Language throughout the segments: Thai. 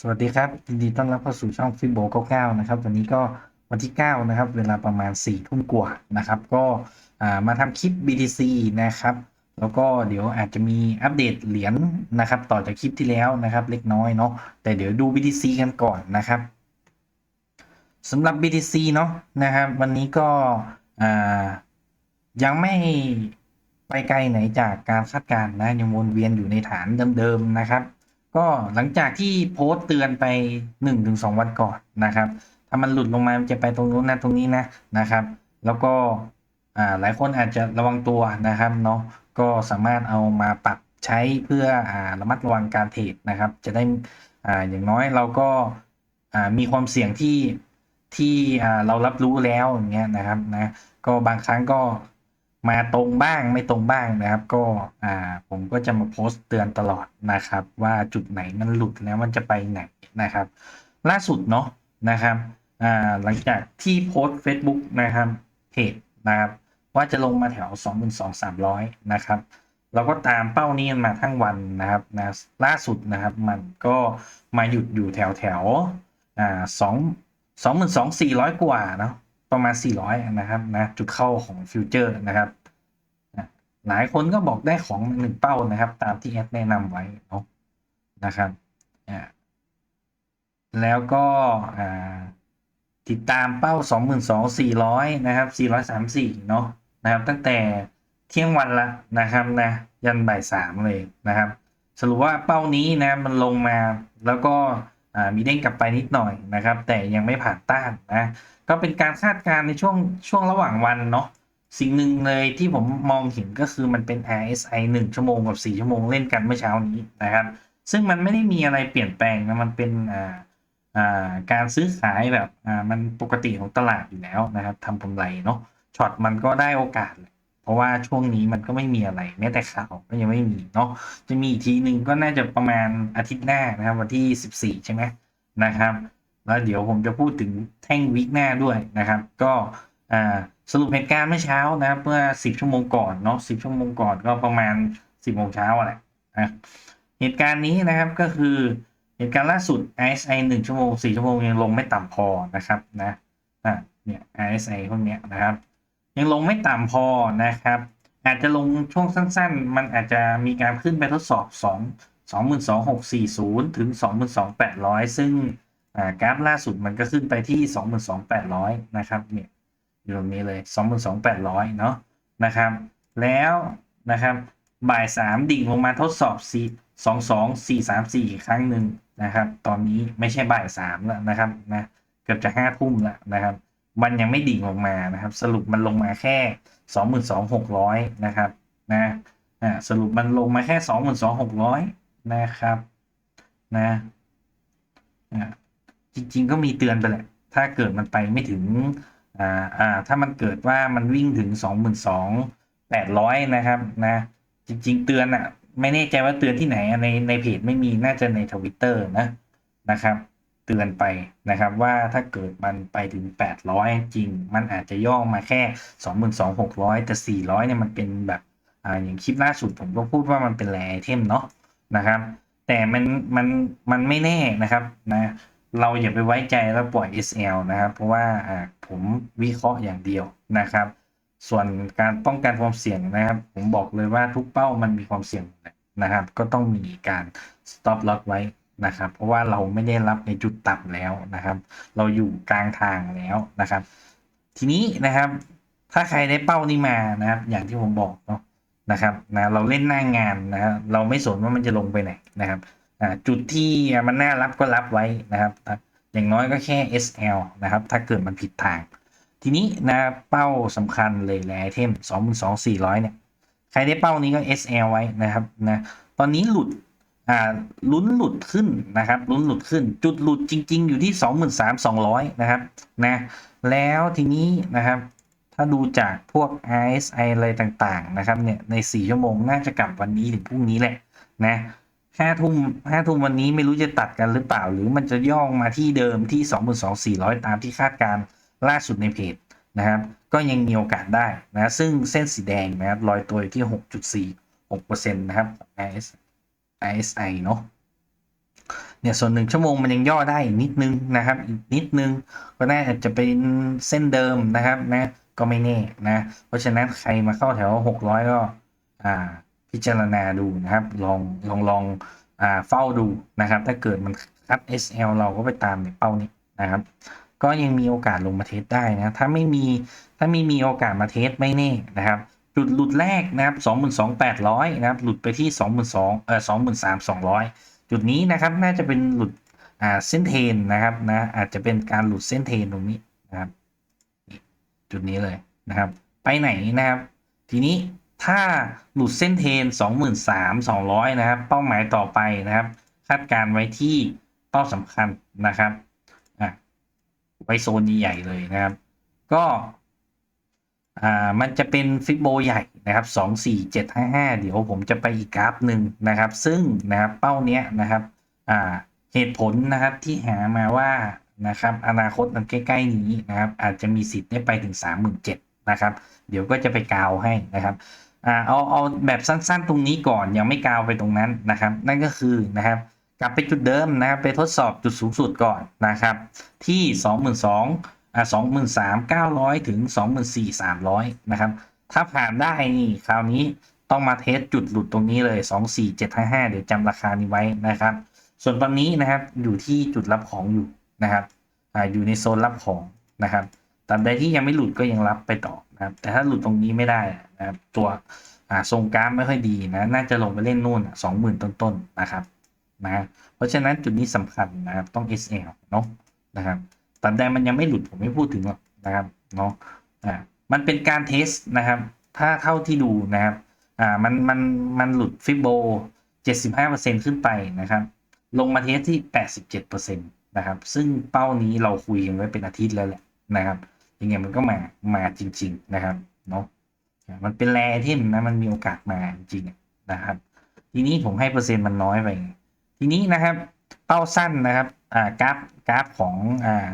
สวัสดีครับยินดีต้อนรับเข้าสู่ช่องฟิโบ99นะครับวันนี้ก็วันที่ 9 นะครับ เวลาประมาณ4ทุ่มกว่านะครับ ก็มาทำคลิป BTC นะครับ แล้วก็เดี๋ยวอาจจะมีอัปเดตเหรียญนะครับ ต่อจากคลิปที่แล้วนะครับ เล็กน้อยเนาะแต่เดี๋ยวดู BTC กันก่อนนะครับสำหรับ BTC เนาะนะครับ วันนี้ก็ยังไม่ไปไกลไหนจากการคาดการณ์นะยังวนเวียนอยู่ในฐานเดิมๆนะครับ ก็หลังจากที่โพสต์เตือนไป1-2วันก่อนนะครับ ถ้ามันหลุดลงมามันจะไปตรงนู้นนะตรงนี้นะนะครับ แล้วก็หลายคนอาจจะระวังตัวนะครับเนาะก็สามารถเอามาปรับใช้เพื่ออระมัดระวังการเทรดนะครับ จะได้ออย่างน้อยเราก็มีความเสี่ยงที่ที่เรารับรู้แล้วอย่างเงี้ยนะครับนะก็บางครั้งก็ มาตรงบ้างไม่ตรงบ้างนะครับ ก็อ่าผมก็จะมาโพสต์เตือนตลอดนะครับ ว่าจุดไหนมันหลุดแล้วมันจะไปไหนนะครับ ล่าสุดเนาะนะครับอ่าหลังจากที่โพสต์ Facebook นะครับเพจนะครับ ว่าจะลงมาแถว 22,300 นะครับ เราก็ตามเป้านี้มาทั้งวันนะครับนะล่าสุดนะครับมันก็มาหยุดอยู่แถวแถวอ่าสองสองหมื่นสองสี่ร้อยกว่าเนาะประมาณ 400 นะครับนะจุดเข้าของฟิวเจอร์นะครับ หลายคนก็บอกได้ของมาหนึ่งเป้านะครับ ตามที่แอดแนะนำไว้เนาะนะครับแล้วก็ติดตามเป้า 22,400 นะครับ 434 เนาะนะครับ ตั้งแต่เที่ยงวันละนะครับนะยันบ่ายสามเลยนะครับ สรุปว่าเป้านี้นะมันลงมาแล้วก็มีเด้งกลับไปนิดหน่อยนะครับ แต่ยังไม่ผ่านต้านนะก็เป็นการคาดการณ์ในช่วงช่วงระหว่างวันเนาะ สิ่งหนึ่งเลยที่ผมมองเห็นก็คือมันเป็น RSI 1 ชั่วโมง กับ 4 ชั่วโมงเล่นกันเมื่อเช้านี้นะครับ ซึ่งมันไม่ได้มีอะไรเปลี่ยนแปลงนะมันเป็นอ่าอ่าการซื้อขายแบบอ่ามันปกติของตลาดอยู่แล้วนะครับทำกำไรเนาะช็อตมันก็ได้โอกาส เพราะว่าช่วงนี้มันก็ไม่มีอะไรแม้แต่ข่าวก็ยังไม่มีเนาะจะมีอีกทีหนึ่งก็น่าจะประมาณอาทิตย์หน้านะครับวันที่ 14 ใช่ไหมนะครับ แล้วเดี๋ยวผมจะพูดถึงแท่งวิกหน้าด้วยนะครับ ก็ อ่าสรุปเหตุการณ์เมื่อเช้านะครับเมื่อ10ชั่วโมงก่อนเนาะ10ชั่วโมงก่อนก็ประมาณ10โมงเช้าอะไรนะเหตุการณ์นี้นะครับก็คือเหตุการณ์ล่าสุด RSI 1ชั่วโมง4ชั่วโมงยังลงไม่ต่ำพอนะครับนะอะเนี่ย RSI พวกเนี้ยนะครับ ยังลงไม่ต่ำพอนะครับ อาจจะลงช่วงสั้นๆ มันอาจจะมีการขึ้นไปทดสอบ 2 22,640 ถึง 22,800 ซึ่งอ่ากราฟล่าสุดมันก็ขึ้นไปที่ 22,800 นะครับเนี่ย อยู่ตรงนี้เลย22,800เนาะนะครับ แล้วนะครับบ่ายสามดิ่งลงมาทดสอบ4สองสองสี่สามสี่อีกครั้งหนึ่งนะครับ ตอนนี้ไม่ใช่บ่ายสามแล้วนะครับนะเกือบจะห้าทุ่มแล้วนะครับ มันยังไม่ดิ่งลงมานะครับ สรุปมันลงมาแค่สองหมื่นสองหกร้อยนะครับนะอ่าสรุปมันลงมาแค่สองหมื่นสองหกร้อยนะครับนะอ่าจริง ๆ ก็มีเตือนไปแหละ ถ้าเกิดมันไปไม่ถึง อ่าอ่าถ้ามันเกิดว่ามันวิ่งถึงสองหมื่นสองแปดร้อยนะครับนะ จริง ๆ เตือนอะไม่แน่ใจว่าเตือนที่ไหนในในเพจไม่มีน่าจะในทวิตเตอร์นะนะครับ เตือนไปนะครับว่าถ้าเกิดมันไปถึง 800 จริง มันอาจจะย่อมาแค่ 22,600 แต่ 400เนี่ยมันเป็นแบบอ่าอย่างคลิปล่าสุดผมก็พูดว่ามันเป็นแรไอเทมเนาะนะครับ แต่มันมันมันไม่แน่นะครับนะ เราอย่าไปไว้ใจแล้วปล่อย SL นะครับ เพราะว่าผมวิเคราะห์อย่างเดียวนะครับ ส่วนการป้องกันความเสี่ยงนะครับ ผมบอกเลยว่าทุกเป้ามันมีความเสี่ยงนะครับ ก็ต้องมีการ stop loss ไว้นะครับ เพราะว่าเราไม่ได้รับในจุดต่ำแล้วนะครับ เราอยู่กลางทางแล้วนะครับ ทีนี้นะครับ ถ้าใครได้เป้านี้มานะครับ อย่างที่ผมบอกเนาะนะครับนะเราเล่นหน้างานนะครับเราไม่สนว่ามันจะลงไปไหนนะครับ จุดที่มันน่ารับก็รับไว้นะครับ อย่างน้อยก็แค่ SL นะครับ ถ้าเกิดมันผิดทาง ทีนี้นะเป้าสำคัญเลยแหละไอเทม22,400 เนี่ย ใครได้เป้านี้ก็ SL ไว้นะครับนะตอนนี้หลุดอ่าลุ้นหลุดขึ้นนะครับลุ้นหลุดขึ้น จุดหลุดจริง ๆ อยู่ที่ 23,200 นะครับนะแล้วทีนี้นะครับถ้าดูจากพวก RSI อะไรต่างๆนะครับเนี่ยใน 4 ชั่วโมงน่าจะกลับวันนี้ถึงพรุ่งนี้แหละนะ ห้าทุ่มห้าทุ่มวันนี้ไม่รู้จะตัดกันหรือเปล่า หรือมันจะย่องมาที่เดิมที่22,400ตามที่คาดการล่าสุดในเพจนะครับ ก็ยังมีโอกาสได้นะซึ่งเส้นสีแดงนะครับลอยตัวอยู่ที่6.46%นต์นะครับ IS ISI เนาะเนี่ยส่วนหนึ่งชั่วโมงมันยังย่อได้นิดนึงนะครับอีกนิดนึงก็น่าจะเป็นเส้นเดิมนะครับนะก็ไม่แน่นะ เพราะฉะนั้นใครมาเข้าแถว 600 ก็อ่า พิจารณาดูนะครับ ลองลองลองอ่าเฝ้าดูนะครับ ถ้าเกิดมันคัด SL เราก็ไปตามในเป้านี้นะครับ ก็ยังมีโอกาสลงมาเทสได้นะ ถ้าไม่มีถ้าไม่มีโอกาสมาเทสไม่แน่นะครับ จุดหลุดแรกนะครับ22,800นะครับ หลุดไปที่22,000เอ่อ23,200 จุดนี้นะครับน่าจะเป็นหลุดอ่าเส้นเทรนนะครับนะอาจจะเป็นการหลุดเส้นเทรนตรงนี้นะครับ จุดนี้เลยนะครับ ไปไหนนะครับ ทีนี้ ถ้าหลุดเส้นเทรน23,200 นะครับ เป้าหมายต่อไปนะครับ คาดการณ์ไว้ที่เป้าสำคัญนะครับอะไว้โซนใหญ่เลยนะครับ ก็อ่ามันจะเป็นฟิกโบใหญ่นะครับสองสี่เจ็ดห้าห้าเดี๋ยวผมจะไปอีกกราฟหนึ่งนะครับ ซึ่งนะครับเป้าเนี้ยนะครับอ่าเหตุผลนะครับที่หามาว่านะครับ อนาคตมันใกล้ ๆ นี้นะครับ อาจจะมีสิทธิ์ได้ไปถึงสามหมื่นเจ็ดนะครับ เดี๋ยวก็จะไปกาวให้นะครับ อ่าเอาเอาแบบสั้นๆตรงนี้ก่อนยังไม่กาวไปตรงนั้นนะครับ นั่นก็คือนะครับกลับไปจุดเดิมนะครับไปทดสอบจุดสูงสุดก่อนนะครับ ที่สองหมื่นสองอ่าสองหมื่นสามเก้าร้อยถึงสองหมื่นสี่สามร้อยนะครับ ถ้าผ่านได้นี่คราวนี้ต้องมาเทสจุดหลุดตรงนี้เลยสองสี่เจ็ดห้าห้าเดี๋ยวจำราคานี้ไว้นะครับ ส่วนตอนนี้นะครับอยู่ที่จุดรับของอยู่นะครับออยู่ในโซนรับของนะครับตราบใดที่ยังไม่หลุดก็ยังรับไปต่อนะครับ แต่ถ้าหลุดตรงนี้ไม่ได้ นะครับตัวทรงกราฟไม่ค่อยดีนะน่าจะลงไปเล่นนู่นสองหมื่นต้นๆนะครับนะเพราะฉะนั้นจุดนี้สำคัญนะครับต้อง SL เนาะนะครับตราบใดมันยังไม่หลุดผมไม่พูดถึงหรอกนะครับเนาะอ่ามันเป็นการเทสนะครับ ถ้าเท่าที่ดูนะครับอ่ามันมันมันหลุดฟิโบ75%ขึ้นไปนะครับ ลงมาเทสที่ 87%นะครับ ซึ่งเป้านี้เราคุยกันไว้เป็นอาทิตย์แล้วแหละนะครับยังไงมันก็มามาจริง ๆ นะครับเนาะ มันเป็นแรที่นะมันมีโอกาสมาจริงนะครับ ทีนี้ผมให้เปอร์เซ็นต์มันน้อยไป ทีนี้นะครับ เป้าสั้นนะครับอ่ากราฟกราฟของอ่า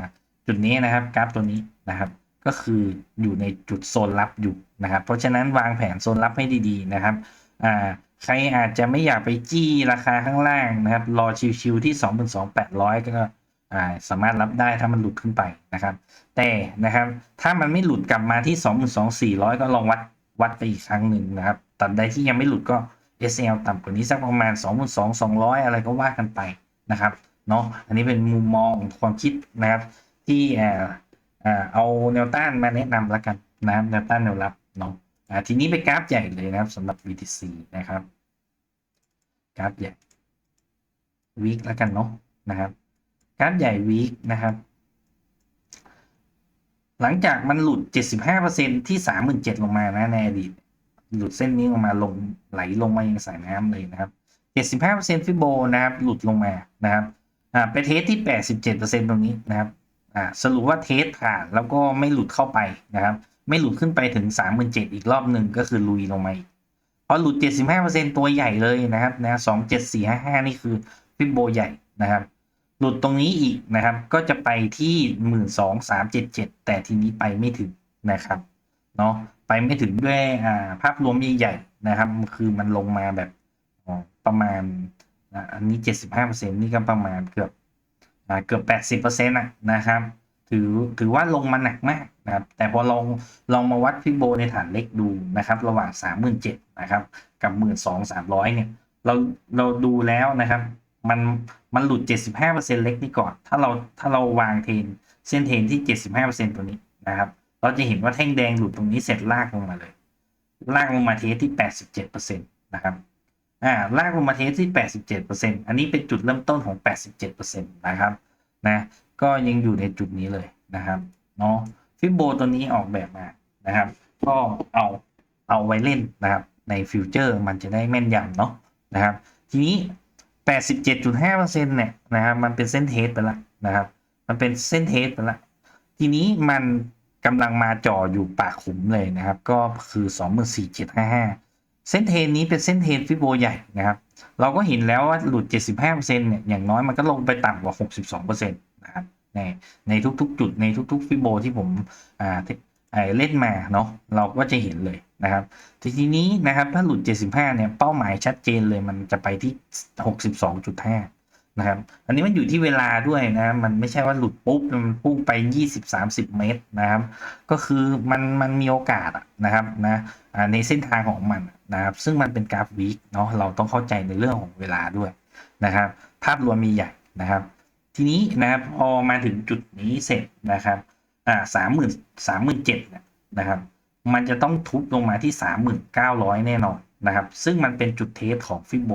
จุดนี้นะครับกราฟตัวนี้นะครับ ก็คืออยู่ในจุดโซนรับอยู่นะครับ เพราะฉะนั้นวางแผนโซนรับให้ดีๆนะครับอ่าใครอาจจะไม่อยากไปจี้ราคาข้างล่างนะครับ รอชิวๆที่ 22,800 ก็อ่าสามารถรับได้ถ้ามันหลุดขึ้นไปนะครับ แต่นะครับถ้ามันไม่หลุดกลับมาที่ 22,400 ก็ลองวัด วัดไปอีกครั้งหนึ่งนะครับตัดใดที่ยังไม่หลุดก็ SL ต่ำกว่านี้สักประมาณ 22,200 อะไรก็ว่ากันไปนะครับเนาะอันนี้เป็นมุมมองความคิดนะครับ ที่เออเออเอาแนวต้านมาแนะนำแล้วกันนะครับแนวต้านแนวรับเนาะทีนี้ไปกราฟใหญ่เลยนะครับสำหรับ BTC นะครับกราฟใหญ่วีคแล้วกันเนาะนะครับกราฟใหญ่วีคนะครับ หลังจากมันหลุด 75%ที่ 37,000 ลงมานะในอดีต หลุดเส้นนี้ลงมาลงไหลลงมายังสายน้ำเลยนะครับ 75%ฟิโบนะครับหลุดลงมานะครับอ่าไปเทสที่ 87%ตรงนี้นะครับอ่าสรุปว่าเทสผ่านแล้วก็ไม่หลุดเข้าไปนะครับ ไม่หลุดขึ้นไปถึง 37,000 อีกรอบหนึ่งก็คือลุยลงมาพอหลุด 75%ตัวใหญ่เลยนะครับนะ27455 นี่คือฟิโบใหญ่นะครับ หลุดตรงนี้อีกนะครับ ก็จะไปที่หมื่นสองสามเจ็ดเจ็ดแต่ทีนี้ไปไม่ถึงนะครับเนาะไปไม่ถึงด้วยอ่าภาพรวมใหญ่ๆนะครับ คือมันลงมาแบบประมาณอันนี้เจ็ดสิบห้าเปอร์เซ็นนี่ก็ประมาณเกือบเกือบแปดสิบเปอร์เซ็นต์ะนะครับ ถือถือว่าลงมาหนักมากนะครับ แต่พอลองลองมาวัดฟิโบในฐานเล็กดูนะครับ ระหว่างสามหมื่นเจ็ดนะครับ กับหมื่นสองสามร้อยเนี่ย เราเราดูแล้วนะครับ มันมันหลุด 75%เล็กนี่ก่อน ถ้าเราถ้าเราวางเทรนเส้นเทรนที่ 75%ตัวนี้นะครับ เราจะเห็นว่าแท่งแดงหลุดตรงนี้เสร็จลากลงมาเลย ลากลงมาเทสที่ 87%นะครับอ่าลากลงมาเทสที่ 87%อันนี้เป็นจุดเริ่มต้นของ 87%นะครับนะก็ยังอยู่ในจุดนี้เลยนะครับเนาะฟิโบตัวนี้ออกแบบมานะครับ ก็เอาเอาไว้เล่นนะครับในฟิวเจอร์มันจะได้แม่นยำเนาะนะครับ ทีนี้ 87.5%เนี่ยนะครับมันเป็นเส้นเทสไปแล้วนะครับ มันเป็นเส้นเทสไปแล้วทีนี้มันกำลังมาจ่ออยู่ปากขุมเลยนะครับ ก็คือ 24,755 เส้นเทนนี้เป็นเส้นเทนฟิโบใหญ่นะครับ เราก็เห็นแล้วว่าหลุด 75%เนี่ยอย่างน้อยมันก็ลงไปต่ำกว่า 62%นะครับในในทุกๆ จุดในทุก ๆ ฟิโบที่ผมอ่า เล่นมาเนาะเราก็จะเห็นเลยนะครับทีนี้นะครับถ้าหลุด 75 เนี่ยเป้าหมายชัดเจนเลยมันจะไปที่ 62.5 นะครับ อันนี้มันอยู่ที่เวลาด้วยนะมันไม่ใช่ว่าหลุดปุ๊บมันพุ่งไป 20-30 เมตรนะครับ ก็คือมันมันมีโอกาสนะครับนะในเส้นทางของมันนะครับ ซึ่งมันเป็นกราฟวีคเนาะเราต้องเข้าใจในเรื่องของเวลาด้วยนะครับ ภาพรวมมีใหญ่นะครับ ทีนี้นะครับพอมาถึงจุดนี้เสร็จนะครับ อ่าสามหมื่นสามหมื่นเจ็ดนะครับ มันจะต้องทุบลงมาที่สามหมื่นเก้าร้อยแน่นอนนะครับ ซึ่งมันเป็นจุดเทสของฟิโบ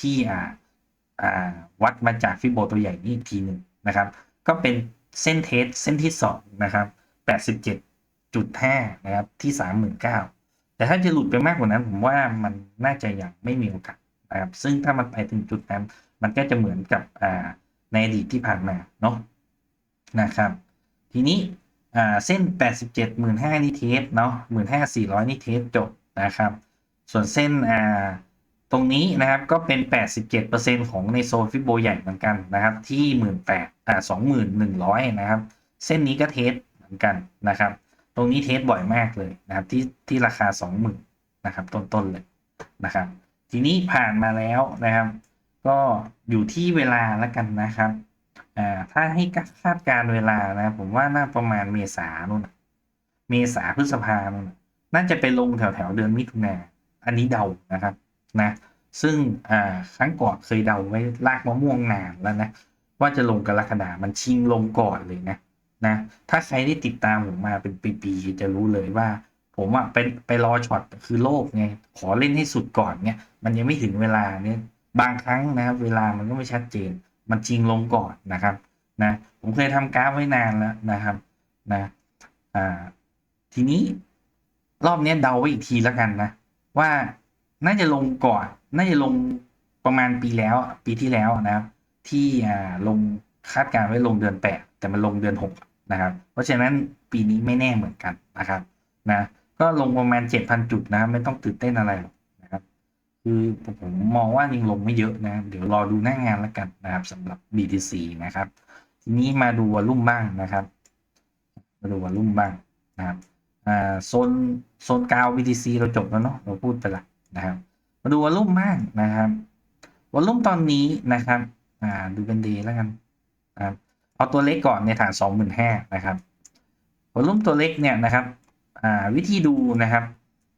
ที่อ่าอ่าวัดมาจากฟิโบตัวใหญ่นี้อีกทีหนึ่งนะครับ ก็เป็นเส้นเทสเส้นที่สองนะครับแปดสิบเจ็ดจุดห้านะครับที่สามหมื่นเก้าแต่ถ้าจะหลุดไปมากกว่านั้นผมว่ามันน่าจะยังไม่มีโอกาสนะครับซึ่งถ้ามันไปถึงจุดนั้น มันก็จะเหมือนกับอ่าในอดีตที่ผ่านมาเนาะนะครับ ทีนี้อ่าเส้น 87 1 5 0 0นี่เทสเนาะ15 400นี่เทสจบนะครับ ส่วนเส้นอ่าตรงนี้นะครับก็เป็น 87%ของในโซนฟิโบใหญ่เหมือนกันนะครับ ที่ 18อ่า21,100 นะครับ เส้นนี้ก็เทสเหมือนกันนะครับ ตรงนี้เทสบ่อยมากเลยนะครับ ที่ที่ราคา 20,000นะครับต้นๆเลยนะครับ ทีนี้ผ่านมาแล้วนะครับ ก็อยู่ที่เวลาแล้วกันนะครับ อ่าถ้าให้คาดการเวลานะ ผมว่าน่าประมาณเมษาโน่นเมษาพฤษภาโน่นน่ะน่าจะไปลงแถวแถวเดือนมิถุนาอันนี้เดานะครับนะ ซึ่งอ่าครั้งก่อนเคยเดาไว้ลากมะม่วงนานแล้วนะ ว่าจะลงกรกฎามันชิงลงก่อนเลยนะนะ ถ้าใครที่ติดตามผมมาเป็นปีๆจะรู้เลยว่า ผมอะไปไปรอช็อตคือโลกไงขอเล่นให้สุดก่อนเนี่ยมันยังไม่ถึงเวลาเนี่ยบางครั้งนะครับเวลามันก็ไม่ชัดเจน มันจริงลงก่อนนะครับนะผมเคยทำกราฟไว้นานแล้วนะครับนะอ่าทีนี้รอบนี้เดาไว้อีกทีแล้วกันนะ ว่าน่าจะลงก่อน น่าจะลงประมาณปีแล้ว ปีที่แล้วนะครับ ที่อ่าลงคาดการณ์ไว้ลงเดือนแปดแต่มันลงเดือนหกนะครับ เพราะฉะนั้นปีนี้ไม่แน่เหมือนกันนะครับนะก็ลงประมาณเจ็ดพันจุดนะไม่ต้องตื่นเต้นอะไรหรอก คือผมมองว่ายังลงไม่เยอะนะ เดี๋ยวรอดูหน้างานแล้วกันนะครับสำหรับ BTC นะครับ ทีนี้มาดูวอลลุ่มบ้างนะครับ มาดูวอลลุ่มบ้างนะครับอ่าโซนโซนกาว BTC เราจบแล้วเนาะเราพูดไปละนะครับ มาดูวอลลุ่มบ้างนะครับวอลลุ่มตอนนี้นะครับอ่าดูเป็นดีแล้วกันนะครับเอาตัวเล็กก่อนในฐานสองหมื่นห้านะครับวอลลุ่มตัวเล็กเนี่ยนะครับอ่าวิธีดูนะครับ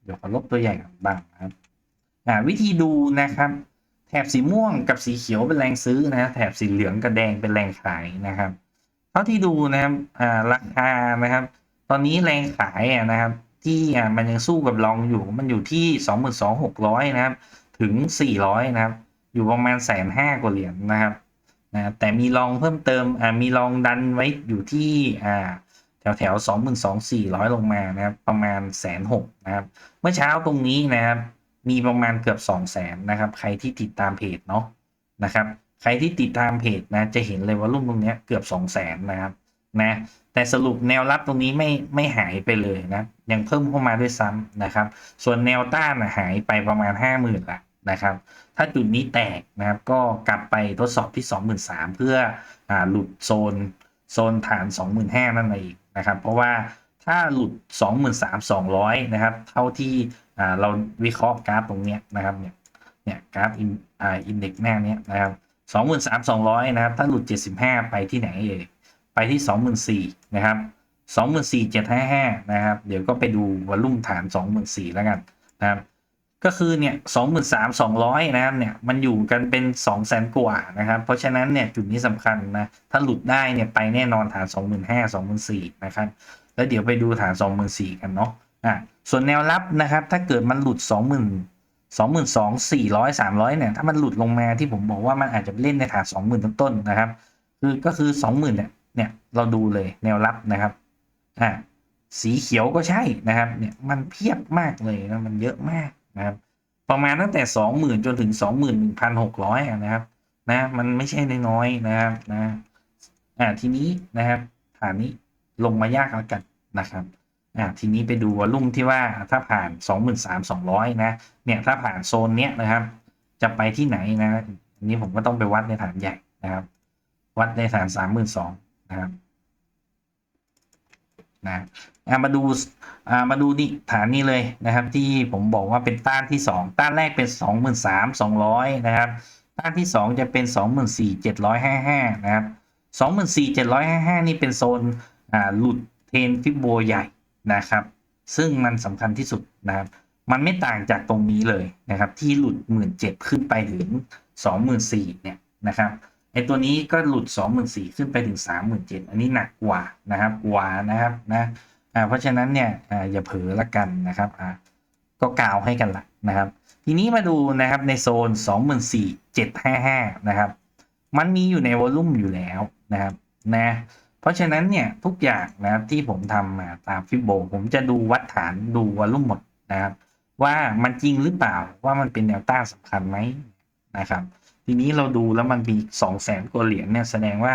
เดี๋ยวขอลบตัวใหญ่ก่อนบ้างนะครับ วิธีดูนะครับแถบสีม่วงกับสีเขียวเป็นแรงซื้อนะแถบสีเหลืองกับแดงเป็นแรงขายนะครับเท่าที่ดูนะครับราคานะครับ ตอนนี้แรงขายนะครับที่มันยังสู้กับรองอยู่มันอยู่ที่สองหมื่นสองหกร้อยนะครับ ถึงสี่ร้อยนะครับ อยู่ประมาณแสนห้ากว่าเหรียญนะครับนะแต่มีรองเพิ่มเติมมีรองดันไว้อยู่ที่แถวแถวสองหมื่นสองสี่ร้อยลงมานะครับ ประมาณแสนหกนะครับ เมื่อเช้าตรงนี้นะครับ มีประมาณเกือบสองแสนนะครับ ใครที่ติดตามเพจเนาะนะครับ ใครที่ติดตามเพจนะ จะเห็นเลยว่ารุ่มตรงนี้เกือบสองแสนนะครับนะแต่สรุปแนวรับตรงนี้ไม่ไม่หายไปเลยนะ ยังเพิ่มเข้ามาด้วยซ้ำนะครับ ส่วนแนวต้านนะหายไปประมาณห้าหมื่นละนะครับ ถ้าจุดนี้แตกนะครับ ก็กลับไปทดสอบที่สองหมื่นสามเพื่ออหลุดโซนโซนฐาน 25,000นั่นเองนะครับ เพราะว่าถ้าหลุด 23,200 นะครับ เท่าที่ เราวิเคราะห์กราฟตรงเนี้ยนะครับเนี่ยเนี่ยกราฟอินอ่าอินเด็กซ์หน้าเนี้ยนะครับ23,200นสามสองร้อยนะครับ ถ้าหลุด75ไปที่ไหนเอ่ยไปที่24,000นสี่นะครับ24,755นสี่เจ็ดห้าห้านะครับ เดี๋ยวก็ไปดูวอลุ่มฐาน24,000แล้วกันนะครับ ก็คือเนี่ยสองหมื่นสามสองร้อยนะครับเนี่ยมันอยู่กันเป็นสองแสนกว่านะครับ เพราะฉะนั้นเนี่ยจุดนี้สำคัญนะ ถ้าหลุดได้เนี่ยไปแน่นอนฐานสองหมื่นห้าสองหมื่นสี่นะครับ แล้วเดี๋ยวไปดูฐานสองหมื่นสี่กันเนาะ อะส่วนแนวรับนะครับ ถ้าเกิดมันหลุดสองหมื่นสองหมื่นสองสี่ร้อยสามร้อยเนี่ยถ้ามันหลุดลงมาที่ผมบอกว่ามันอาจจะเล่นในฐานสองหมื่นต้นๆนะครับ คือก็คือสองหมื่นเนี่ยเนี่ยเราดูเลยแนวรับนะครับอะสีเขียวก็ใช่นะครับเนี่ยมันเพียบมากเลยนะมันเยอะมากนะครับประมาณตั้งแต่สองหมื่นจนถึงสองหมื่นหนึ่งพันหกร้อยนะครับนะมันไม่ใช่น้อยๆนะครับนะอ่าทีนี้นะครับฐานนี้ลงมายากแล้วกันนะครับ อ่าทีนี้ไปดูวอลุ่มที่ว่าถ้าผ่านสองหมื่นสามสองร้อยนะ เนี่ยถ้าผ่านโซนเนี้ยนะครับ จะไปที่ไหนนะอันนี้ผมก็ต้องไปวัดในฐานใหญ่นะครับ วัดในฐานสามหมื่นสองนะครับนะอ่ามาดูอ่ามาดูนี่ฐานนี้เลยนะครับ ที่ผมบอกว่าเป็นต้านที่สองต้านแรกเป็นสองหมื่นสามสองร้อยนะครับ ต้านที่ 2 จะเป็น 24,755 นะครับ 24,755 นี่เป็นโซนอ่าหลุดเทรนฟิโบใหญ่ นะครับ ซึ่งมันสำคัญที่สุดนะครับ มันไม่ต่างจากตรงนี้เลยนะครับ ที่หลุด 17,000ขึ้นไปถึง 24,000เนี่ยนะครับไอตัวนี้ก็หลุด 24,000ขึ้นไปถึง 37,000อันนี้หนักกว่านะครับกว่านะครับนะอ่าเพราะฉะนั้นเนี่ยอ่าอย่าเผลอละกันนะครับอ่าก็กาวให้กันละนะครับ ทีนี้มาดูนะครับในโซน 24,755 นะครับ มันมีอยู่ในวอลลุ่มอยู่แล้วนะครับนะ เพราะฉะนั้นเนี่ยทุกอย่างนะครับที่ผมทำมาตามฟิโบ ผมจะดูวัดฐานดูวอลุ่มหมดนะครับ ว่ามันจริงหรือเปล่าว่ามันเป็นแนวต้านสำคัญไหมนะครับ ทีนี้เราดูแล้วมันมีสองแสนกว่าเหรียญเนี่ยแสดงว่า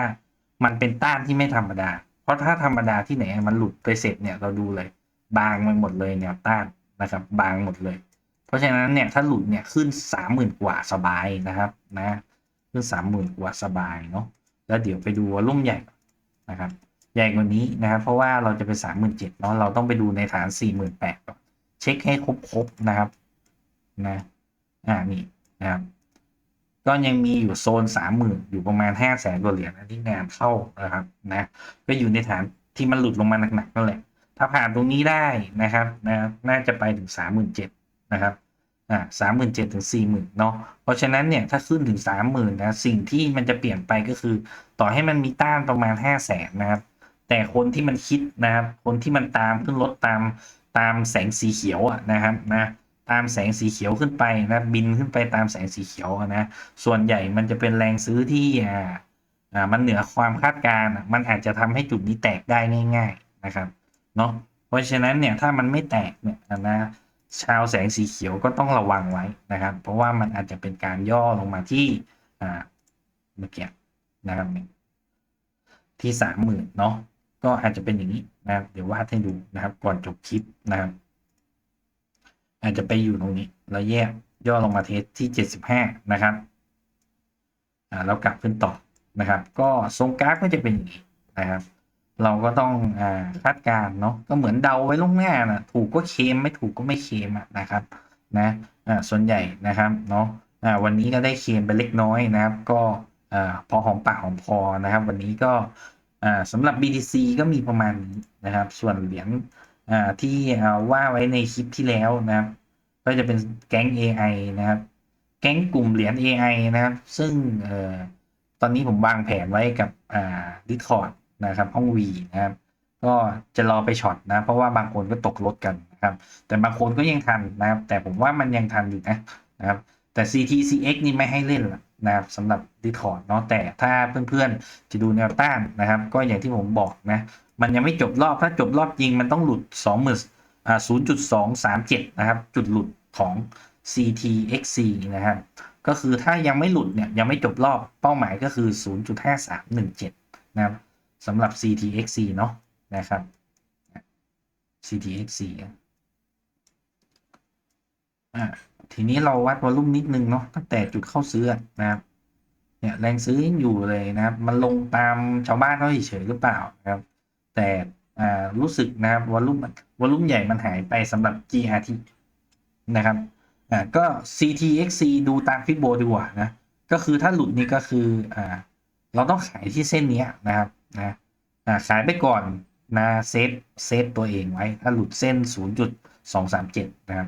มันเป็นต้านที่ไม่ธรรมดา เพราะถ้าธรรมดาที่ไหนมันหลุดไปเสร็จเนี่ยเราดูเลย บางมันหมดเลยแนวต้านนะครับ บางหมดเลย เพราะฉะนั้นเนี่ยถ้าหลุดเนี่ยขึ้นสามหมื่นกว่าสบายนะครับนะขึ้นสามหมื่นกว่าสบายเนาะแล้วเดี๋ยวไปดูวอลุ่มใหญ่ นะครับใหญ่กว่านี้นะครับ เพราะว่าเราจะไปสามหมื่นเจ็ดเนาะเราต้องไปดูในฐานสี่หมื่นแปดก่อนเช็คให้ครบๆนะครับนะอ่านี่นะครับก็ยังมีอยู่โซนสามหมื่นอยู่ประมาณห้าแสนกว่าเหรียญนะที่งานเข้านะครับนะก็อยู่ในฐานที่มันหลุดลงมาหนักๆนั่นแหละ ถ้าผ่านตรงนี้ได้นะครับนะน่าจะไปถึงสามหมื่นเจ็ดนะครับ อ่าสามหมื่นเจ็ดถึงสี่หมื่นเนาะเพราะฉะนั้นเนี่ยถ้าขึ้นถึงสามหมื่นนะ สิ่งที่มันจะเปลี่ยนไปก็คือ ต่อให้มันมีต้านประมาณห้าแสนนะครับ แต่คนที่มันคิดนะครับ คนที่มันตามขึ้นรถตามตามแสงสีเขียวอะนะครับนะตามแสงสีเขียวขึ้นไปนะบินขึ้นไปตามแสงสีเขียวนะส่วนใหญ่มันจะเป็นแรงซื้อที่อ่าอ่ามันเหนือความคาดการณ์มันอาจจะทำให้จุดนี้แตกได้ง่าย ๆนะครับเนาะเพราะฉะนั้นเนี่ยถ้ามันไม่แตกเนี่ยนะ ชาวแสงสีเขียวก็ต้องระวังไว้นะครับ เพราะว่ามันอาจจะเป็นการย่อลงมาที่อ่าเมื่อกี้นะครับที่สามหมื่นเนาะก็อาจจะเป็นอย่างนี้นะครับ เดี๋ยววาดให้ดูนะครับ ก่อนจบคลิปนะครับ อาจจะไปอยู่ตรงนี้แล้วแยกย่อลงมาเทสที่เจ็ดสิบห้านะครับอ่าแล้วกลับขึ้นต่อนะครับ ก็ทรงกราฟก็จะเป็นอย่างนี้นะครับ เราก็ต้องอ่าคาดการณ์เนาะก็เหมือนเดาไว้ล่วงหน้านะถูกก็เคลมไม่ถูกก็ไม่เคลมอะนะครับนะอ่าส่วนใหญ่นะครับเนาะอ่าวันนี้ก็ได้เคลมไปเล็กน้อยนะครับ ก็อ่าพอหอมปากหอมคอนะครับ วันนี้ก็อ่าสำหรับ BTC ก็มีประมาณนี้นะครับ ส่วนเหรียญอ่าที่เอาว่าไว้ในคลิปที่แล้วนะครับ ก็จะเป็นแก๊ง AI นะครับ แก๊งกลุ่มเหรียญ AI นะครับ ซึ่งเอ่อตอนนี้ผมวางแผนไว้กับอ่า Discord นะครับห้อง V นะครับก็จะรอไปช็อตนะ เพราะว่าบางคนก็ตกรถกันนะครับ แต่บางคนก็ยังทันนะครับ แต่ผมว่ามันยังทันอยู่นะนะครับ แต่ CTCX นี่ไม่ให้เล่นนะครับสำหรับ Discord เนาะแต่ถ้าเพื่อนๆจะดูแนวต้านนะครับ ก็อย่างที่ผมบอกนะ มันยังไม่จบรอบถ้าจบรอบจริงมันต้องหลุด20,000อ่า0.237 นะครับ จุดหลุดของ CTXC นะครับก็คือถ้ายังไม่หลุดเนี่ยยังไม่จบรอบเป้าหมายก็คือ 0.5317 นะครับ สำหรับ CTXC เนาะนะครับ CTXC อะทีนี้เราวัดวอลุ่มนิดนึงเนาะตั้งแต่จุดเข้าซื้อนะครับเนี่ยแรงซื้อยังอยู่เลยนะครับ มันลงตามชาวบ้านเขาเฉยหรือเปล่านะครับ แต่อ่ารู้สึกนะครับวอลุ่มวอลลุ่มใหญ่มันหายไปสำหรับ GRT นะครับอ่าก็ CTXC ดูตามฟิโบดีกว่านะก็คือถ้าหลุดนี่ก็คืออ่าเราต้องขายที่เส้นนี้นะครับ นะอ่าขายไปก่อนนะเซฟเซฟตัวเองไว้ ถ้าหลุดเส้น 0.237 นะครับ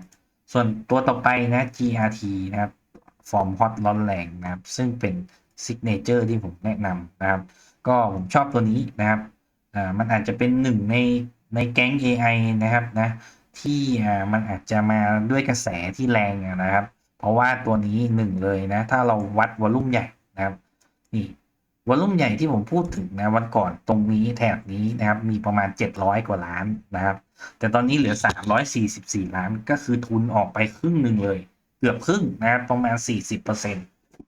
ส่วนตัวต่อไปนะ GRT นะครับ ฟอร์มฮอตร้อนแรงนะครับ ซึ่งเป็นซิกเนเจอร์ที่ผมแนะนำนะครับ ก็ผมชอบตัวนี้นะครับอ่ามันอาจจะเป็นหนึ่งในในแก๊ง AI นะครับนะที่อ่ามันอาจจะมาด้วยกระแสที่แรงนะครับ เพราะว่าตัวนี้หนึ่งเลยนะ ถ้าเราวัดวอลลุ่มใหญ่นะครับนี่ วอลุ่มใหญ่ที่ผมพูดถึงนะวันก่อนตรงนี้แถบนี้นะครับมีประมาณ 700 กว่าล้านนะครับ แต่ตอนนี้เหลือ 344 ล้านก็คือทุนออกไปครึ่งหนึ่งเลย เกือบครึ่งนะครับประมาณ 40%น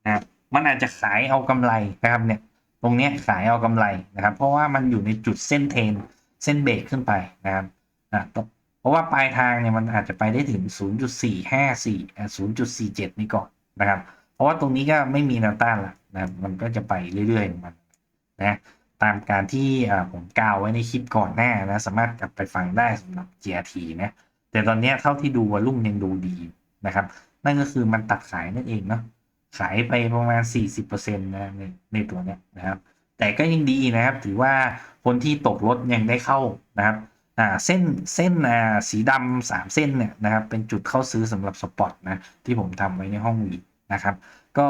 ะครับมันอาจจะขายเอากำไรนะครับเนี่ยตรงนี้ขายเอากำไรนะครับ เพราะว่ามันอยู่ในจุดเส้นเทรนเส้นเบรกขึ้นไปนะครับอะเพราะว่าปลายทางเนี่ยมันอาจจะไปได้ถึง 0.454อะ0.47 นี่ก่อนนะครับ เพราะว่าตรงนี้ก็ไม่มีแนวต้านละ นะมันก็จะไปเรื่อยๆของมันนะตามการที่ผมกล่าวไว้ในคลิปก่อนหน้านะ สามารถกลับไปฟังได้สำหรับ GRT นะแต่ตอนนี้เท่าที่ดูวอลุ่มยังดูดีนะครับ นั่นก็คือมันตัดขายนั่นเองเนาะขายไปประมาณ 40%นะในในตัวเนี้ยนะครับ แต่ก็ยังดีนะครับ ถือว่าคนที่ตกรถยังได้เข้านะครับอ่าเส้นเส้นอ่าสีดำสามเส้นเนี่ยนะครับ เป็นจุดเข้าซื้อสำหรับสปอร์ตนะที่ผมทำไว้ในห้องวีนะครับ ก็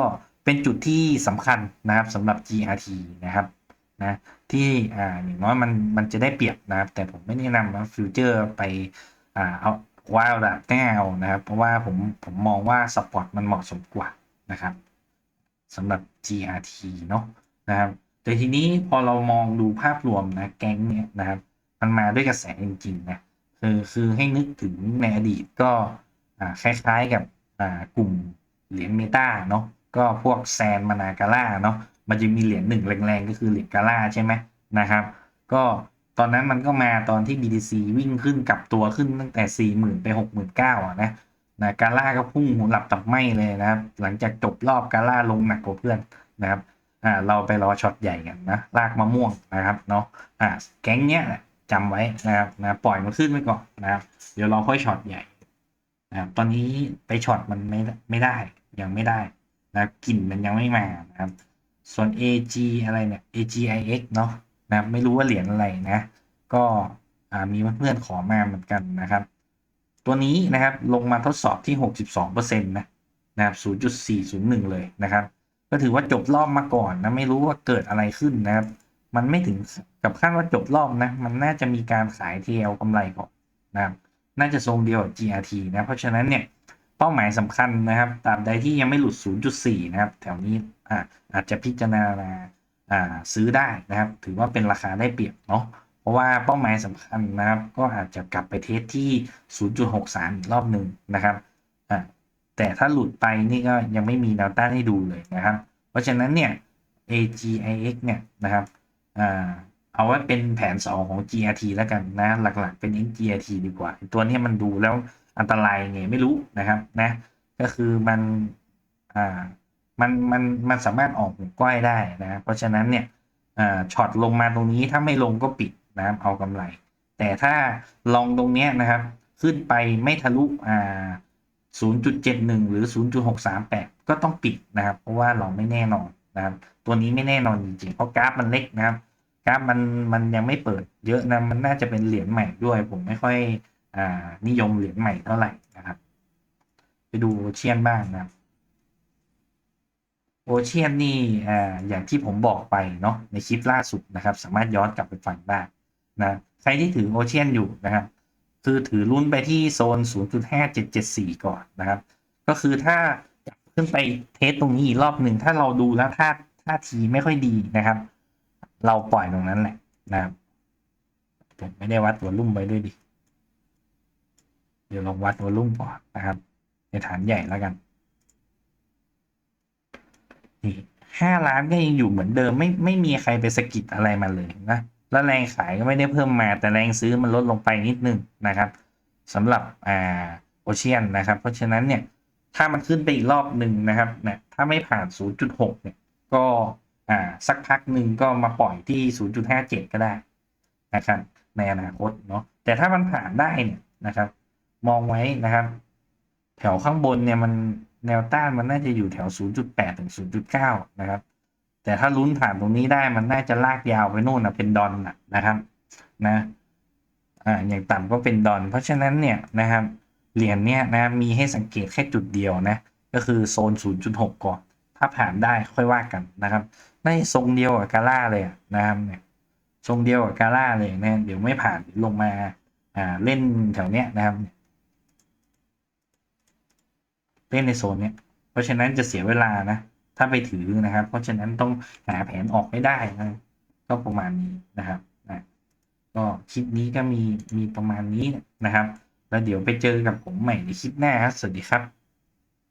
เป็นจุดที่สำคัญนะครับสำหรับ GRT นะครับนะที่อ่าอย่างน้อยมันมันจะได้เปรียบนะครับ แต่ผมไม่แนะนำนะฟิวเจอร์ไปอ่าเอาว้าวแบบแก้วนะครับ เพราะว่าผมผมมองว่าสปอร์ตมันเหมาะสมกว่านะครับสำหรับ GRT เนาะนะครับแต่ทีนี้พอเรามองดูภาพรวมนะแก๊งเนี่ยนะครับ มันมาด้วยกระแสจริงๆนะคือคือให้นึกถึงในอดีตก็อ่าคล้ายๆกับกลุ่มเหรียญเมตาเนาะ ก็พวกแซนมานากาล่าเนาะมันจะมีเหรียญหนึ่งแรงๆ ก็คือเหรียญกาล่าใช่ไหมนะครับ ก็ตอนนั้นมันก็มาตอนที่ BTC วิ่งขึ้นกลับตัวขึ้นตั้งแต่ 40,000 ไป 69,000อะนะนะกาล่าก็พุ่งหัวหลับตับไหมเลยนะครับ หลังจากจบรอบกาล่าลงหนักกว่าเพื่อนนะครับอ่าเราไปรอช็อตใหญ่กันนะลากมะม่วงนะครับเนาะอ่าแก๊งเนี้ยจำไว้นะครับนะปล่อยมันขึ้นไปก่อนนะครับ เดี๋ยวเราค่อยช็อตใหญ่นะครับตอนนี้ไปช็อตมันไม่ไม่ได้ยังไม่ได้ นะกลิ่นมันยังไม่มานะครับ ส่วน AG อะไรเนี่ย AGIX เนาะนะไม่รู้ว่าเหรียญอะไรนะ ก็มีเพื่อนๆขอมาเหมือนกันนะครับ ตัวนี้นะครับลงมาทดสอบที่ 62%นะนะครับ 0.401 เลยนะครับ ก็ถือว่าจบรอบมาก่อนนะ ไม่รู้ว่าเกิดอะไรขึ้นนะครับ มันไม่ถึงกับขั้นว่าจบรอบนะ มันน่าจะมีการขาย TL กำไรก่อนนะครับ น่าจะทรงเดียวกับ GRT นะ เพราะฉะนั้นเนี่ย เป้าหมายสำคัญนะครับตาบใดที่ยังไม่หลุด 0.4 นะครับ แถวนี้อ่าอาจจะพิจารณาอ่าซื้อได้นะครับ ถือว่าเป็นราคาได้เปรียบเนาะเพราะว่าเป้าหมายสำคัญนะครับ ก็อาจจะกลับไปเทสที่ 0.63 อีกรอบหนึ่งนะครับอ่าแต่ถ้าหลุดไปนี่ก็ยังไม่มีแนวต้านให้ดูเลยนะครับ เพราะฉะนั้นเนี่ย AGIX เนี่ยนะครับอ่าเอาไว้เป็นแผน 2 ของ GRT แล้วกันนะ หลักๆเป็น NGRT ดีกว่า ตัวนี้มันดูแล้ว อันตรายไงไม่รู้นะครับนะก็คือมันอ่ามันมันมันสามารถออกหัวก้อยได้นะเพราะฉะนั้นเนี่ยอ่าช็อตลงมาตรงนี้ถ้าไม่ลงก็ปิดนะครับเอากำไร แต่ถ้าลองตรงเนี้ยนะครับ ขึ้นไปไม่ทะลุอ่า0.71 หรือ 0.638 ก็ต้องปิดนะครับ เพราะว่าเราไม่แน่นอนนะครับ ตัวนี้ไม่แน่นอนจริงๆเพราะกราฟมันเล็กนะครับ กราฟมันมันยังไม่เปิดเยอะนะมันน่าจะเป็นเหรียญใหม่ด้วย ผมไม่ค่อย นิยมเหรียญใหม่เท่าไหร่นะครับ ไปดูโอเชียนบ้างนะครับโอเชียนนี่ออย่างที่ผมบอกไปเนาะในคลิปล่าสุดนะครับ สามารถย้อนกลับไปฟังได้นะใครที่ถือโอเชียนอยู่นะครับ คือถือรุ่นไปที่โซน 0.5774 ก่อนนะครับ ก็คือถ้าขึ้นไปเทสตรงนี้อีกรอบหนึ่งถ้าเราดูแล้วท่าท่าทีไม่ค่อยดีนะครับ เราปล่อยตรงนั้นแหละนะครับผมไม่ได้วัดวอลลุ่มไว้ด้วยดิ เดี๋ยวลองวัดวอลลุ่มก่อนนะครับ ในฐานใหญ่แล้วกันนี่ห้าล้านก็ยังอยู่เหมือนเดิมไม่ไม่มีใครไปสะกิดอะไรมาเลยนะแล้วแรงขายก็ไม่ได้เพิ่มมาแต่แรงซื้อมันลดลงไปนิดนึงนะครับสำหรับอ่าโอเชียนนะครับ เพราะฉะนั้นเนี่ยถ้ามันขึ้นไปอีกรอบหนึ่งนะครับเนี่ยถ้าไม่ผ่าน 0.6 เนี่ยก็อ่าสักพักหนึ่งก็มาปล่อยที่ 0.57 ก็ได้นะครับในอนาคตเนาะแต่ถ้ามันผ่านได้เนี่ยนะครับ มองไว้นะครับ แถวข้างบนเนี่ยมันแนวต้านมันน่าจะอยู่แถว 0.8 ถึง 0.9 นะครับ แต่ถ้าลุ้นผ่านตรงนี้ได้มันน่าจะลากยาวไปนู่นนะเป็นดอนนะนะครับนะอ่าอย่างต่ำก็เป็นดอน เพราะฉะนั้นเนี่ยนะครับเหรียญเนี่ยนะมีให้สังเกตแค่จุดเดียวนะก็คือโซน 0.6 ก่อน ถ้าผ่านได้ค่อยว่ากันนะครับได้ทรงเดียวกับกาล่าเลยนะครับเนี่ยทรงเดียวกับกาล่าเลยนะเดี๋ยวไม่ผ่านลงมาอ่าเล่นแถวเนี้ยนะครับ เล่นในโซนเนี้ยเพราะฉะนั้นจะเสียเวลานะ ถ้าไปถือนะครับ เพราะฉะนั้นต้องหาแผนออกไม่ได้นะก็ประมาณนี้นะครับนะก็คลิปนี้ก็มีมีประมาณนี้นะครับ แล้วเดี๋ยวไปเจอกับผมใหม่ในคลิปหน้าครับสวัสดีครับ